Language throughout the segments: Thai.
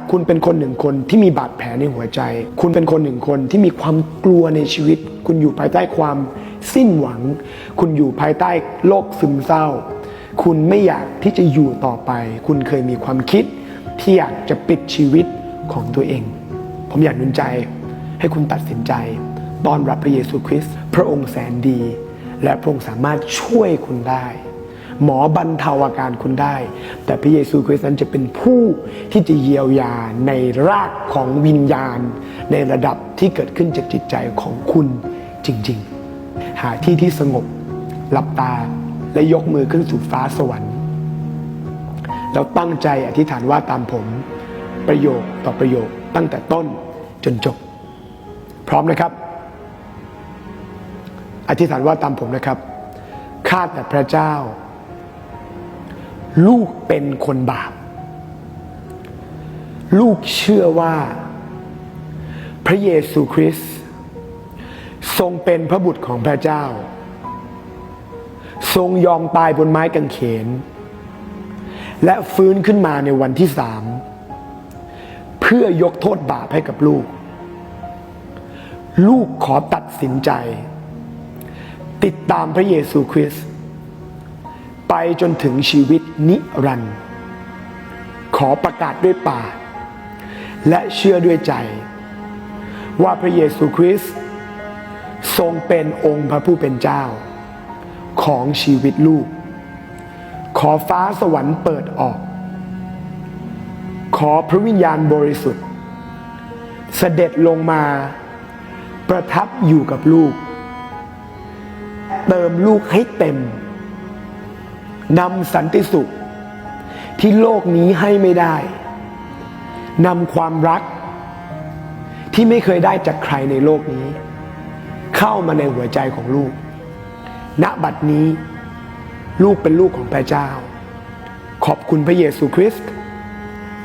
ากคุณเป็นคนหนึ่งคนที่มีบาดแผลในหัวใจ คุณเป็นคนหนึ่งคนที่มีความกลัวในชีวิต คุณอยู่ภายใต้ความสิ้นหวัง คุณอยู่ภายใต้โรคซึมเศร้า คุณไม่อยากที่จะอยู่ต่อไป คุณเคยมีความคิด ที่อยากจะปิดชีวิตของตัวเอง ผมอยากนุนใจให้คุณตัดสินใจตอนรับพระเยซูคริสต์พระองค์แสนดี และพระองค์สามารถช่วยคุณได้ หมอบรรเทาอาการคุณได้ แต่พระเยซูคริสต์นั้นจะเป็นผู้ที่จะเยียวยาในรากของวิญญาณ ในระดับที่เกิดขึ้นจากจิตใจของคุณจริง ๆ หาที่ที่สงบหลับตาและยกมือขึ้นสู่ฟ้าสวรรค์แล้วตั้งใจอธิษฐานว่าตามผม ประโยคต่อประโยคตั้งแต่ต้นจนจบ พร้อมนะครับ อธิษฐานว่าตามผมนะครับ ข้าแต่พระเจ้า ลูกเป็นคนบาป ลูกเชื่อว่า พระเยซูคริสต์ทรงเป็นพระบุตรของพระเจ้า ทรงยอมตายบนไม้กางเขน และฟื้นขึ้นมาในวันที่สามเพื่อยกโทษบาปให้กับลูก ลูกขอตัดสินใจ ติดตามพระเยซูคริสต์ ไปจนถึงชีวิตนิรันดร์ขอประกาศด้วยปากและเชื่อด้วยใจ ว่าพระเยซูคริสต์ทรงเป็นองค์พระผู้เป็นเจ้า ของชีวิตลูก ขอฟ้าสวรรค์เปิดออก ขอพระวิญญาณบริสุทธิ์ เสด็จลงมา ประทับอยู่กับลูก เติมลูกให้เต็ม นำสันติสุข ที่โลกนี้ให้ไม่ได้นำความรัก ที่ไม่เคยได้จากใครในโลกนี้ เข้ามาในหัวใจของลูก ณบัดนี้ ลูกเป็นลูกของพระเจ้า ขอบคุณพระเยซูคริสต์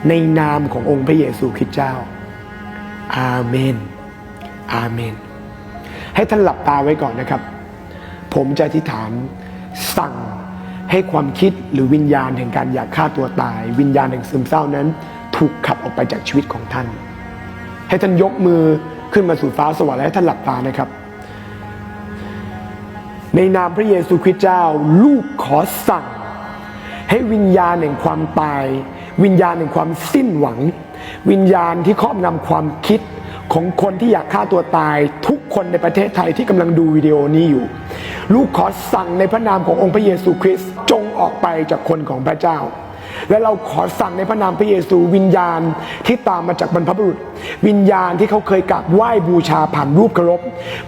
ในนามขององค์พระเยซูคริสต์เจ้า อาเมน อาเมน ให้ท่านหลับตาไว้ก่อนนะครับ ผมจะอธิษฐานสั่ง ให้ความคิดหรือวิญญาณแห่งการอยากฆ่าตัวตาย วิญญาณแห่งซึมเศร้านั้น ถูกขับออกไปจากชีวิตของท่าน ให้ท่านยกมือขึ้นมาสู่ฟ้าสวรรค์และให้ท่านหลับตานะครับ ในนามพระเยซูคริสต์เจ้า ลูกขอสั่ง ให้วิญญาณแห่งความตาย วิญญาณแห่งความสิ้นหวัง วิญญาณที่ครอบงำความคิด ของคนที่อยากฆ่าตัวตาย ทุกคนในประเทศไทยที่กำลังดูวิดีโอนี้อยู่ ลูกขอสั่งในพระนามขององค์พระเยซูคริสต์จงออกไปจากคนของพระเจ้าและเราขอสั่งในพระนามพระเยซูวิญญาณที่ตามมาจากบรรพบุรุษ วิญญาณที่เขาเคยกราบไหว้บูชาผ่านรูปเคารพ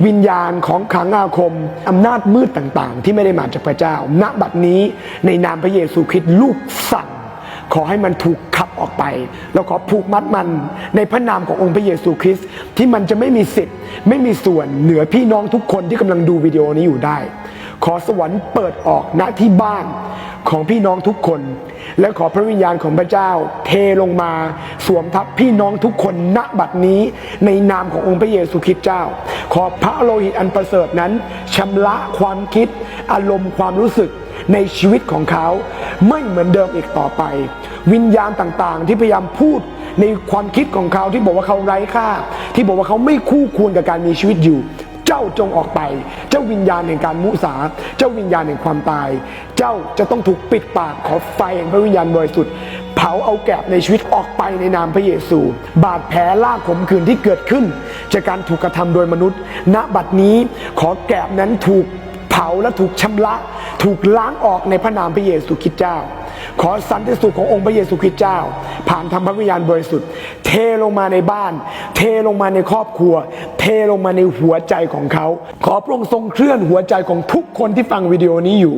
วิญญาณของขังอาคม อำนาจมืดต่างๆ ที่ไม่ได้มาจากพระเจ้า ณบัดนี้ในนามพระเยซูคริสต์ลูกสั่ง ขอให้มันถูกขับ ไปแล้วขอผูกมัดมันในพระนามขององค์พระเยซูคริสต์ที่มันจะไม่มีสิทธิ์ ไม่มีส่วนเหนือพี่น้องทุกคนที่กำลังดูวิดีโอนี้อยู่ได้ ขอสวรรค์เปิดออกณที่บ้านของพี่น้องทุกคน และขอพระวิญญาณของพระเจ้า เทลงมาสวมทับพี่น้องทุกคนณบัดนี้ ในนามขององค์พระเยซูคริสต์เจ้า ขอพระโลหิตอันประเสริฐนั้นชำระความคิด อารมณ์ความรู้สึกในชีวิตของเขา ไม่เหมือนเดิมอีกต่อไป วิญญาณต่างๆ ที่พยายามพูดในความคิดของเขาที่บอกว่าเขาไร้ค่า ที่บอกว่าเขาไม่คู่ควรกับการมีชีวิตอยู่ เจ้าจงออกไป เจ้าวิญญาณแห่งการมุสา เจ้าวิญญาณแห่งความตาย เจ้าจะต้องถูกปิดปากขอไฟแห่งพระวิญญาณบริสุทธิ์เผาเอาแกบในชีวิตออกไปในนามพระเยซู บาดแผลลากขมขื่นที่เกิดขึ้น จากการถูกกระทำโดยมนุษย์ ณบัดนี้ขอแกบนั้นถูกาและถูกชำระ ถูกล้างออกในพระนามพระเยซูคริสต์เจ้า ขอสันติสุขขององค์พระเยซูคริสต์เจ้า ผ่านธรรมพระวิญญาณบริสุทธิ์ เทลงมาในบ้าน เทลงมาในครอบครัว เทลงมาในหัวใจของเขา ขอพระองค์ทรงเคลื่อนหัวใจของทุกคนที่ฟังวิดีโอนี้อยู่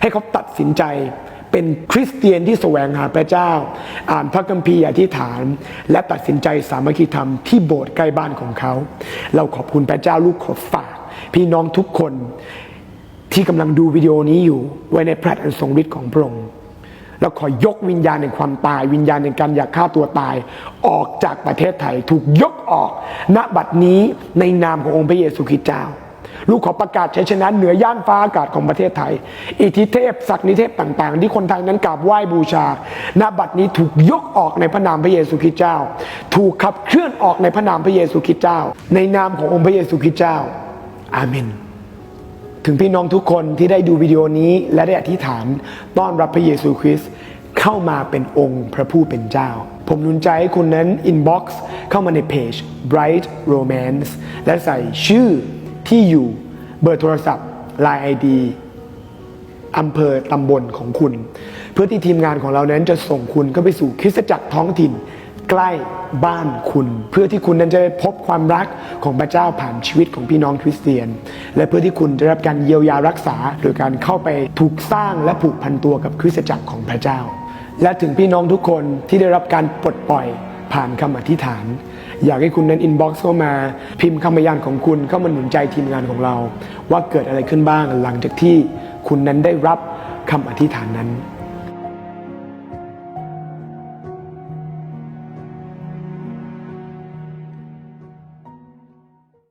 ให้เขาตัดสินใจเป็นคริสเตียนที่แสวงหาพระเจ้า อ่านพระคัมภีร์อธิษฐาน และตัดสินใจสามัคคีธรรมที่โบสถ์ใกล้บ้านของเขา เราขอบคุณพระเจ้าลูกขอฝาก พี่น้องทุกคน ที่กำลังดูวิดีโอนี้อยู่ ไว้ในพระอันทรงฤทธิ์ของพระองค์แล้วขอยกวิญญาณในความตาย วิญญาณในการอยากฆ่าตัวตาย ออกจากประเทศไทยถูกยกออก ณบัดนี้ในนามขององค์พระเยซูคริสต์เจ้า ลูกขอประกาศชัยชนะเหนือย่านฟ้าอากาศของประเทศไทย อิทธิเทพศักดิ์นิเทพต่างๆ ที่คนไทยนั้นกราบไหว้บูชา ณบัดนี้ถูกยกออกในพระนามพระเยซูคริสต์เจ้า ถูกขับเคลื่อนออกในพระนามพระเยซูคริสต์เจ้า ในนามขององค์พระเยซูคริสต์เจ้า อาเมน ถึงพี่น้องทุกคนที่ได้ดูวิดีโอนี้และได้อธิษฐาน ต้อนรับพระเยซูคริสต์เข้ามาเป็นองค์พระผู้เป็นเจ้า ผมนุนใจให้คุณนั้น inbox เข้ามาในเพจ Bright Romance และใส่ชื่อที่อยู่เบอร์โทรศัพท์ Line ID อำเภอตำบลของคุณ เพื่อที่ทีมงานของเรานั้นจะส่งคุณเข้าไปสู่คริสตจักรท้องถิ่น ใกล้บ้านคุณ เพื่อที่คุณนั้นจะได้พบความรักของพระเจ้าผ่านชีวิตของพี่น้องคริสเตียน และเพื่อที่คุณจะได้รับการเยียวยารักษา โดยการเข้าไปถูกสร้างและผูกพันตัวกับคริสตจักรของพระเจ้า และถึงพี่น้องทุกคนที่ได้รับการปลดปล่อยผ่านคำอธิษฐาน อยากให้คุณนั้นอินบ็อกซ์เข้ามา พิมพ์คำพยานของคุณเข้ามาหนุนใจทีมงานของเรา ว่าเกิดอะไรขึ้นบ้างหลังจากที่คุณนั้นได้รับคำอธิษฐานนั้น